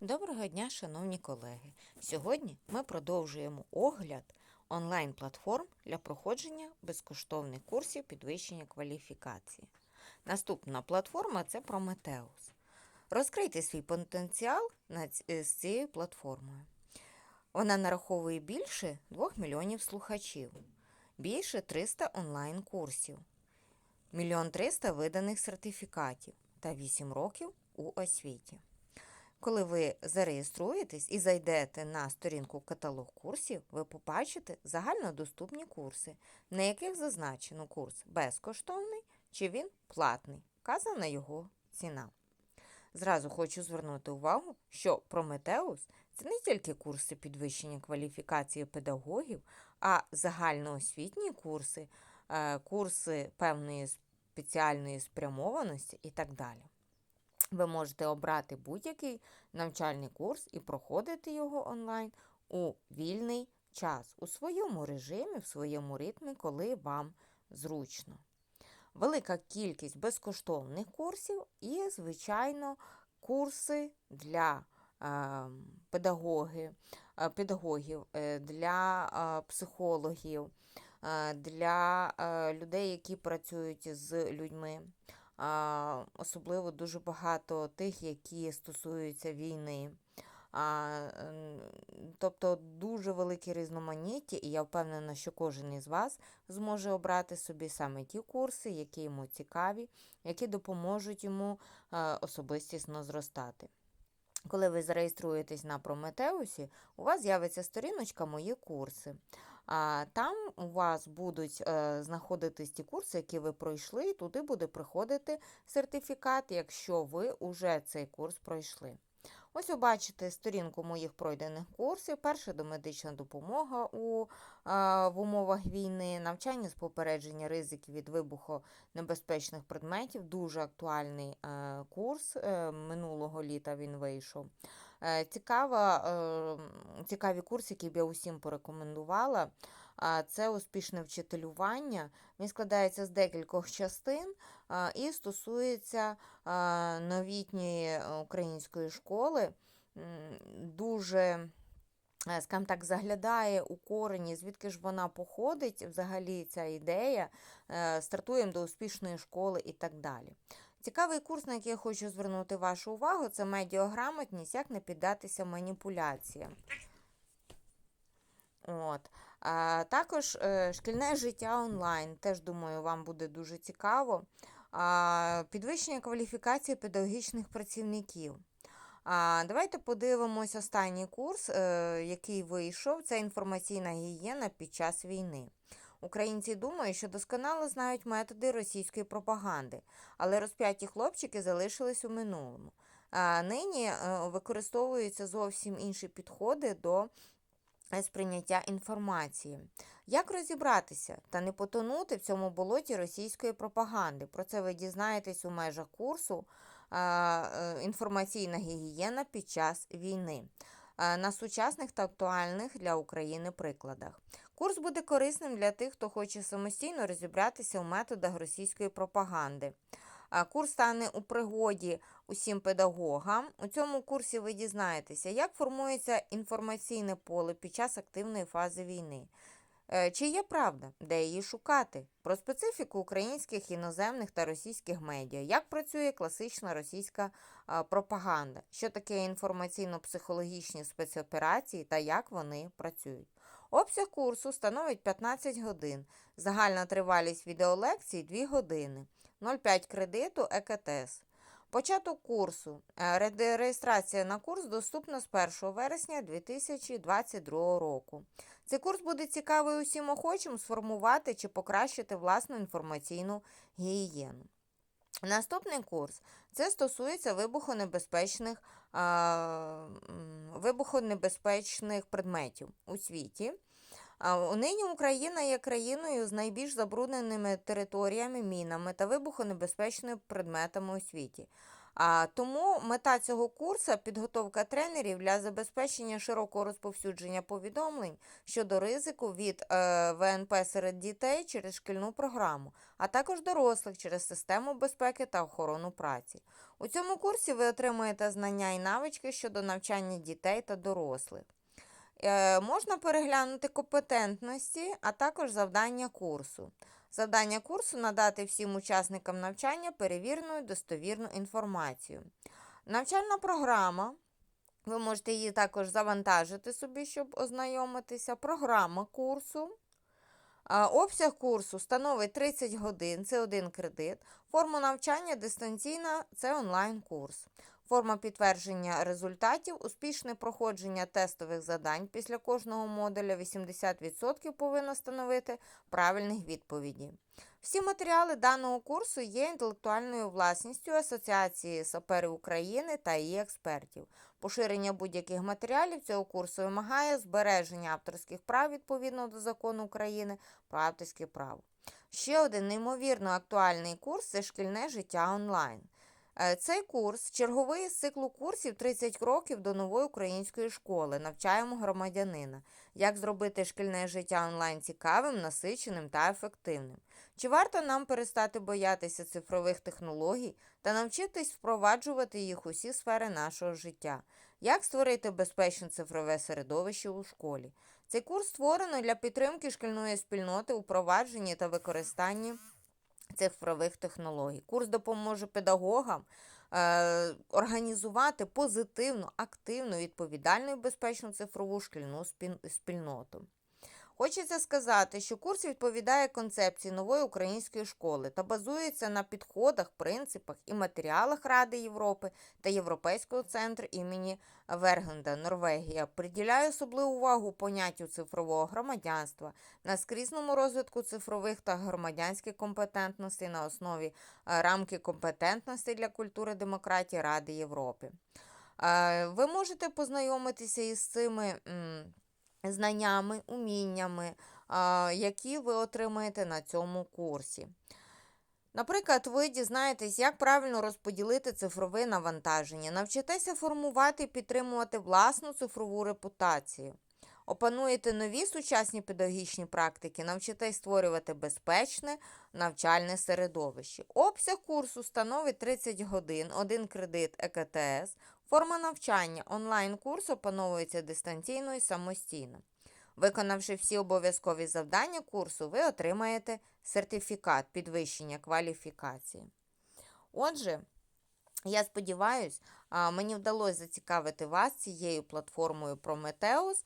Доброго дня, шановні колеги! Сьогодні ми продовжуємо огляд онлайн-платформ для проходження безкоштовних курсів підвищення кваліфікації. Наступна платформа це Prometheus. Розкрийте свій потенціал е, з цією платформою. Вона нараховує більше 2 мільйонів слухачів, більше 300 онлайн-курсів, мільйон 300 виданих сертифікатів та 8 років у освіті. Коли ви зареєструєтесь і зайдете на сторінку каталог курсів, ви побачите загальнодоступні курси, на яких зазначено курс безкоштовний чи він платний, вказана його ціна. Зразу хочу звернути увагу, що Prometheus – це не тільки курси підвищення кваліфікації педагогів, а загальноосвітні курси, е, курси певної спеціальної спрямованості і так далі. Ви можете обрати будь-який навчальний курс і проходити його онлайн у вільний час, у своєму режимі, в своєму ритмі, коли вам зручно. Велика кількість безкоштовних курсів і, звичайно, курси для е, педагоги, е, педагогів, е, для психологів, для людей, які працюють з людьми. Особливо дуже багато тих, які стосуються війни. А, ем, тобто дуже велике різноманіття, і я впевнена, що кожен із вас зможе обрати собі саме ті курси, які йому цікаві, які допоможуть йому е, особистісно зростати. Коли ви зареєструєтесь на Прометеусі, у вас з'явиться сторіночка Мої курси. А там у вас будуть е, знаходитись ті курси, які ви пройшли, і туди буде приходити сертифікат, якщо ви вже цей курс пройшли. Ось ви бачите сторінку моїх пройдених курсів. Перша домедична допомога у, е, в умовах війни, навчання з попередження ризиків від вибуху небезпечних предметів. Дуже актуальний е, курс. Минулого літа він вийшов. Е, Цікава, цікаві курси, які б я усім порекомендувала. Це успішне вчителювання. Він складається з декількох частин і стосується новітньої е, української школи. Дуже е, скажімо так, заглядає у корені, звідки ж вона походить, взагалі ця ідея, е, стартуємо до успішної школи і так далі. Цікавий курс, на який я хочу звернути вашу увагу, це медіаграмотність, як не піддатися маніпуляціям. От. А, також е, шкільне життя онлайн. Теж думаю, вам буде дуже цікаво. А, підвищення кваліфікації педагогічних працівників. А, давайте подивимось останній курс, е, який вийшов. Це інформаційна гігієна під час війни. Українці думають, що досконало знають методи російської пропаганди, але розп'яті хлопчики залишились у минулому. А, нині е, використовуються зовсім інші підходи до е, сприйняття інформації. Як розібратися та не потонути в цьому болоті російської пропаганди? Про це ви дізнаєтесь у межах курсу е, Інформаційна гігієна під час війни на сучасних та актуальних для України прикладах. Курс буде корисним для тих, хто хоче самостійно розібратися у методах російської пропаганди. Курс стане у пригоді усім педагогам. У цьому курсі ви дізнаєтеся, як формується інформаційне поле під час активної фази війни. Е, Чи є правда, де її шукати? Про специфіку українських, іноземних та російських медіа, як працює класична російська пропаганда, що таке інформаційно-психологічні спецоперації та як вони працюють. Обсяг курсу становить 15 годин, загальна тривалість відеолекцій 2 години, 0,5 кредиту ЕКТС. Початок курсу. Е, Реєстрація на курс доступна з 1 вересня 2022 року. Цей курс буде цікавий усім охочим сформувати чи покращити власну інформаційну гігієну. Наступний курс це стосується вибухонебезпечних, а, вибухонебезпечних предметів у світі. Нині Україна є країною з найбільш забрудненими територіями, мінами та вибухонебезпечними предметами у світі. А, тому мета цього курсу підготовка тренерів для забезпечення широкого розповсюдження повідомлень щодо ризику від е, ВНП серед дітей через шкільну програму, а також дорослих через систему безпеки та охорону праці. У цьому курсі ви отримаєте знання і навички щодо навчання дітей та дорослих. Е, можна переглянути компетентності, а також завдання курсу. Завдання курсу надати всім учасникам навчання перевірену і достовірну інформацію. Навчальна програма. Ви можете її також завантажити собі, щоб ознайомитися. Програма курсу. Обсяг курсу становить 30 годин, це один кредит. Форма навчання дистанційна це онлайн-курс. Форма підтвердження результатів, успішне проходження тестових завдань після кожного модуля 80% повинно становити правильних відповідей. Всі матеріали даного курсу є інтелектуальною власністю Асоціації саперів України та її експертів. Поширення будь-яких матеріалів цього курсу вимагає збереження авторських прав відповідно до закону України про авторське право. Ще один неймовірно актуальний курс це шкільне життя онлайн. Е, Цей курс черговий з циклу курсів 30 кроків до нової української школи. Навчаємо громадянина, як зробити шкільне життя онлайн цікавим, насиченим та ефективним. Чи варто нам перестати боятися цифрових технологій та навчитись впроваджувати їх у всі сфери нашого життя? Як створити безпечне цифрове середовище у школі? Цей курс створено для підтримки шкільної спільноти у впровадженні та використанні цифрових технологій. Курс допоможе педагогам е, організувати позитивну, активну, відповідальну і безпечну цифрову шкільну спільноту. Хочеться сказати, що курс відповідає концепції нової української школи та базується на підходах, принципах і матеріалах Ради Європи та Європейського центру імені Вергенда, Норвегія. Приділяє особливу увагу поняттю цифрового громадянства, наскрізному розвитку цифрових та громадянських компетентностей на основі е, рамки компетентностей для культури демократії Ради Європи. Е, Ви можете познайомитися із цими. Знаннями, уміннями, які ви отримаєте на цьому курсі. Наприклад, ви дізнаєтесь, як правильно розподілити цифрове навантаження, навчитеся формувати і підтримувати власну цифрову репутацію. Опануєте нові сучасні педагогічні практики, навчитесь створювати безпечне навчальне середовище. Обсяг курсу становить 30 годин, один кредит ЕКТС. Форма навчання онлайн-курс опановується дистанційно і самостійно. Виконавши всі обов'язкові завдання курсу, ви отримаєте сертифікат підвищення кваліфікації. Отже, я сподіваюся, мені вдалося зацікавити вас цією платформою Prometheus,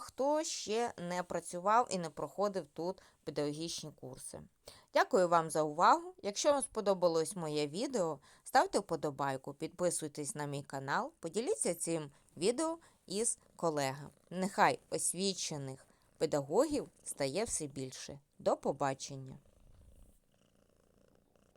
хто ще не працював і не проходив тут педагогічні курси. Дякую вам за увагу. Якщо вам сподобалось моє відео, ставте вподобайку, підписуйтесь на мій канал, поділіться цим відео із колегами. Нехай освічених педагогів стає все більше. До побачення!